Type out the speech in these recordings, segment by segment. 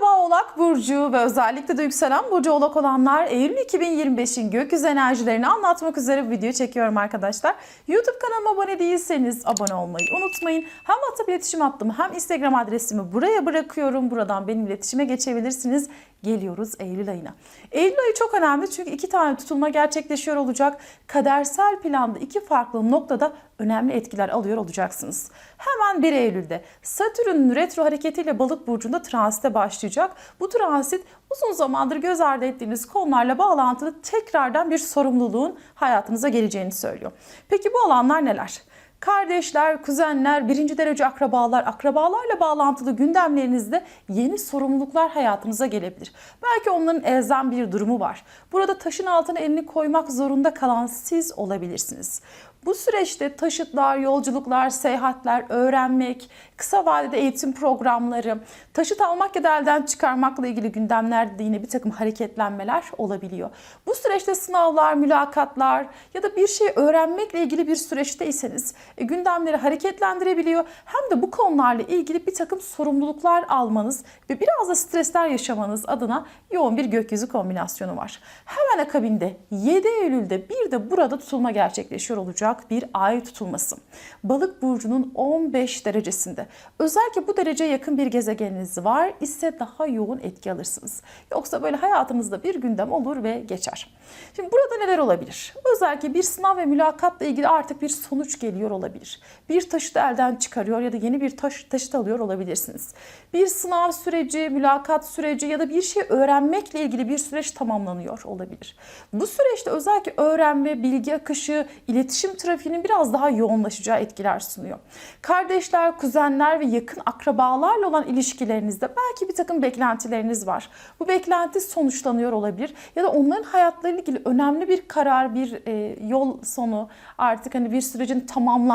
Merhaba Oğlak Burcu ve özellikle de yükselen Burcu Oğlak olanlar Eylül 2025'in gökyüzü enerjilerini anlatmak üzere bir video çekiyorum arkadaşlar. YouTube kanalıma abone değilseniz abone olmayı unutmayın. Hem WhatsApp iletişim hattımı hem Instagram adresimi buraya bırakıyorum. Buradan benim iletişime geçebilirsiniz. Geliyoruz Eylül ayına. Eylül ayı çok önemli çünkü iki tane tutulma gerçekleşiyor olacak. Kadersel planda iki farklı noktada önemli etkiler alıyor olacaksınız. Hemen 1 Eylül'de Satürn retro hareketiyle balık burcunda transite başlayacak. Bu transit uzun zamandır göz ardı ettiğiniz konularla bağlantılı tekrardan bir sorumluluğun hayatınıza geleceğini söylüyor. Peki bu alanlar neler? Kardeşler, kuzenler, birinci derece akrabalar, akrabalarla bağlantılı gündemlerinizde yeni sorumluluklar hayatınıza gelebilir. Belki onların elzem bir durumu var. Burada taşın altına elini koymak zorunda kalan siz olabilirsiniz. Bu süreçte taşıtlar, yolculuklar, seyahatler, öğrenmek, kısa vadede eğitim programları, taşıt almak ya da elden çıkarmakla ilgili gündemlerde de yine bir takım hareketlenmeler olabiliyor. Bu süreçte sınavlar, mülakatlar ya da bir şey öğrenmekle ilgili bir süreçteyseniz gündemleri hareketlendirebiliyor. Hem de bu konularla ilgili bir takım sorumluluklar almanız ve biraz da stresler yaşamanız adına yoğun bir gökyüzü kombinasyonu var. Hemen akabinde 7 Eylül'de bir de burada tutulma gerçekleşiyor olacak bir ay tutulması. Balık burcunun 15 derecesinde. Özellikle bu dereceye yakın bir gezegeniniz var ise daha yoğun etki alırsınız. Yoksa böyle hayatınızda bir gündem olur ve geçer. Şimdi burada neler olabilir? Özellikle bir sınav ve mülakatla ilgili artık bir sonuç geliyor olabilir. Bir taşıtı elden çıkarıyor ya da yeni bir taş, taşıt alıyor olabilirsiniz. Bir sınav süreci, mülakat süreci ya da bir şey öğrenmekle ilgili bir süreç tamamlanıyor olabilir. Bu süreçte özellikle öğrenme, bilgi akışı, iletişim trafiğinin biraz daha yoğunlaşacağı etkiler sunuyor. Kardeşler, kuzenler ve yakın akrabalarla olan ilişkilerinizde belki bir takım beklentileriniz var. Bu beklenti sonuçlanıyor olabilir ya da onların hayatlarıyla ilgili önemli bir karar, bir e, yol sonu, artık hani bir sürecin tamamlanması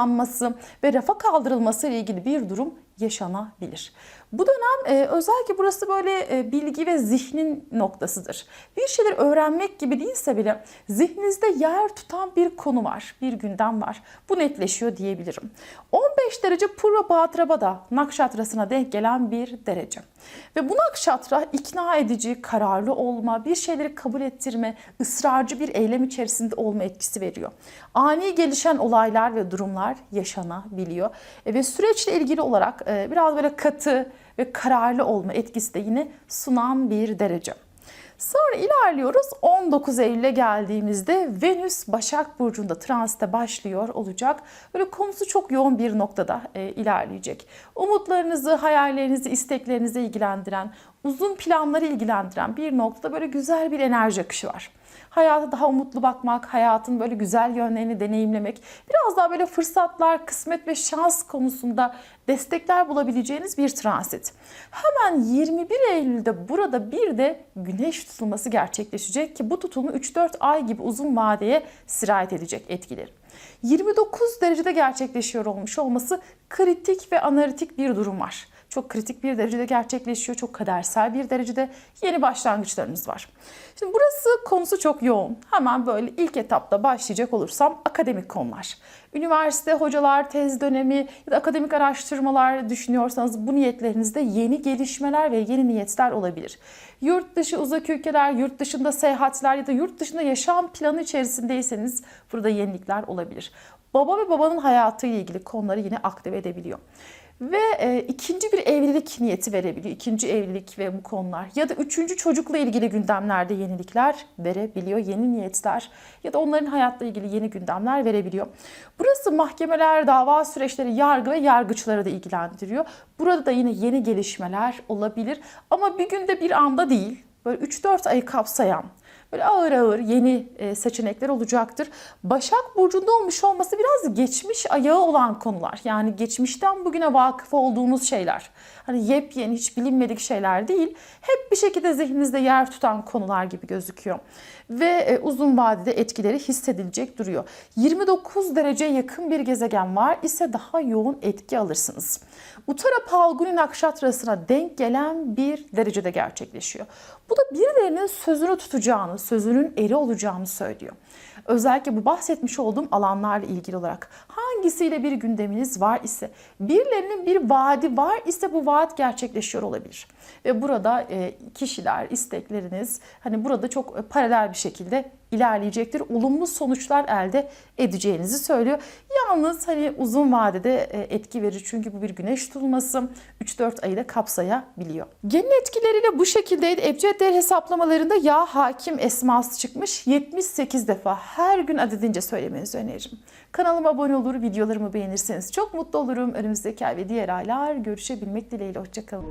ve rafa kaldırılması ile ilgili bir durum yaşanabilir. Bu dönem e, özellikle burası böyle e, bilgi ve zihnin noktasıdır. Bir şeyler öğrenmek gibi değilse bile zihninizde yer tutan bir konu var, bir gündem var. Bu netleşiyor diyebilirim. 15 derece Purva Bhadrapada nakşatrasına denk gelen bir derece. Ve bu nakşatra ikna edici, kararlı olma, bir şeyleri kabul ettirme, ısrarcı bir eylem içerisinde olma etkisi veriyor. Ani gelişen olaylar ve durumlar yaşanabiliyor. E, ve süreçle ilgili olarak e, biraz böyle katı, ve kararlı olma etkisi de yine sunan bir derece. Sonra ilerliyoruz 19 Eylül'e geldiğimizde Venüs Başak Burcu'nda transite başlıyor olacak. Böyle konusu çok yoğun bir noktada e, ilerleyecek. Umutlarınızı, hayallerinizi, isteklerinizi ilgilendiren, uzun planları ilgilendiren bir noktada böyle güzel bir enerji akışı var hayata daha umutlu bakmak, hayatın böyle güzel yönlerini deneyimlemek, biraz daha böyle fırsatlar, kısmet ve şans konusunda destekler bulabileceğiniz bir transit. Hemen 21 Eylül'de burada bir de güneş tutulması gerçekleşecek ki bu tutulma 3-4 ay gibi uzun vadeye sirayet edecek etkileri. 29 derecede gerçekleşiyor olmuş olması kritik ve analitik bir durum var çok kritik bir derecede gerçekleşiyor. Çok kadersel bir derecede yeni başlangıçlarınız var. Şimdi burası konusu çok yoğun. Hemen böyle ilk etapta başlayacak olursam akademik konular. Üniversite, hocalar, tez dönemi ya da akademik araştırmalar düşünüyorsanız bu niyetlerinizde yeni gelişmeler ve yeni niyetler olabilir. Yurt dışı uzak ülkeler, yurt dışında seyahatler ya da yurt dışında yaşam planı içerisindeyseniz burada yenilikler olabilir. Baba ve babanın hayatı ile ilgili konuları yine aktive edebiliyor ve e, ikinci bir evlilik niyeti verebiliyor. İkinci evlilik ve bu konular ya da üçüncü çocukla ilgili gündemlerde yenilikler verebiliyor. Yeni niyetler ya da onların hayatla ilgili yeni gündemler verebiliyor. Burası mahkemeler, dava süreçleri, yargı ve yargıçları da ilgilendiriyor. Burada da yine yeni gelişmeler olabilir ama bir günde bir anda değil. Böyle 3-4 ayı kapsayan Böyle ağır ağır yeni e, seçenekler olacaktır. Başak Burcu'nda olmuş olması biraz geçmiş ayağı olan konular. Yani geçmişten bugüne vakıf olduğumuz şeyler. Hani yepyeni hiç bilinmedik şeyler değil. Hep bir şekilde zihninizde yer tutan konular gibi gözüküyor. Ve e, uzun vadede etkileri hissedilecek duruyor. 29 derece yakın bir gezegen var ise daha yoğun etki alırsınız. Uttara Palguni Nakşatrası'na denk gelen bir derecede gerçekleşiyor. Bu da birilerinin sözünü tutacağını, sözünün eri olacağını söylüyor. Özellikle bu bahsetmiş olduğum alanlarla ilgili olarak hangisiyle bir gündeminiz var ise, birilerinin bir vaadi var ise bu vaat gerçekleşiyor olabilir. Ve burada e, kişiler, istekleriniz hani burada çok e, paralel bir şekilde ilerleyecektir. Olumlu sonuçlar elde edeceğinizi söylüyor. Yalnız hani uzun vadede e, etki verir çünkü bu bir güneş tutulması 3-4 ayı da kapsayabiliyor. Genel etkileriyle bu şekildeydi. Ebced değer hesaplamalarında ya hakim esması çıkmış 78 defa her gün adedince söylemenizi öneririm. Kanalıma abone olur, videolarımı beğenirseniz çok mutlu olurum. Önümüzdeki ay ve diğer aylar görüşebilmek dileğiyle. Hoşçakalın.